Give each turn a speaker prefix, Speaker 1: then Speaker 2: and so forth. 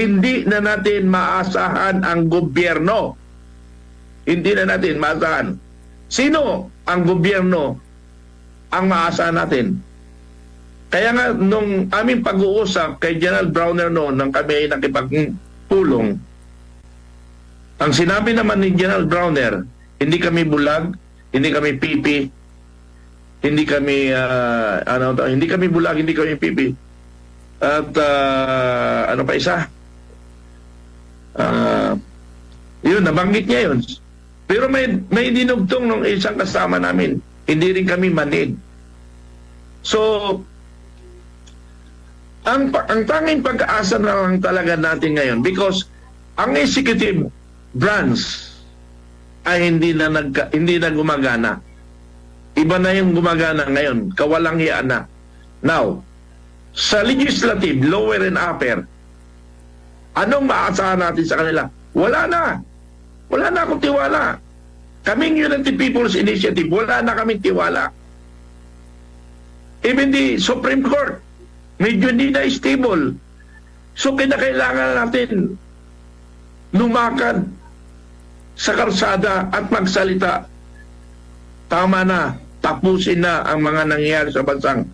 Speaker 1: hindi na natin maasahan ang gobyerno. Hindi na natin maasahan. Sino ang gobyerno ang maasahan natin? Kaya nga, nung aming pag-uusap kay General Browner noon, nang kami ay nakipagpulong, ang sinabi naman ni General Browner, hindi kami bulag, hindi kami pipi, hindi kami ah, ano hindi kami bulag, hindi kami pipi. At ah, ano pa isa? Ah, yun, nabanggit niya yun. Pero may, may dinugtong nung isang kasama namin. Hindi rin kami manig. So, ang, ang tanging pag-asa na lang talaga natin ngayon because ang executive branch ay hindi na nagka, hindi na gumagana. Iba na yung gumagana ngayon, kawalang hiya na. Now, sa legislative, lower and upper, anong maasahan natin sa kanila? Wala na. Wala na akong tiwala. Kaming United People's Initiative, wala na kaming tiwala. Even the Supreme Court, medyo hindi na stable. So, kinakailangan natin lumakad sa karsada at magsalita. Tama na, tapusin na ang mga nangyayari sa bansang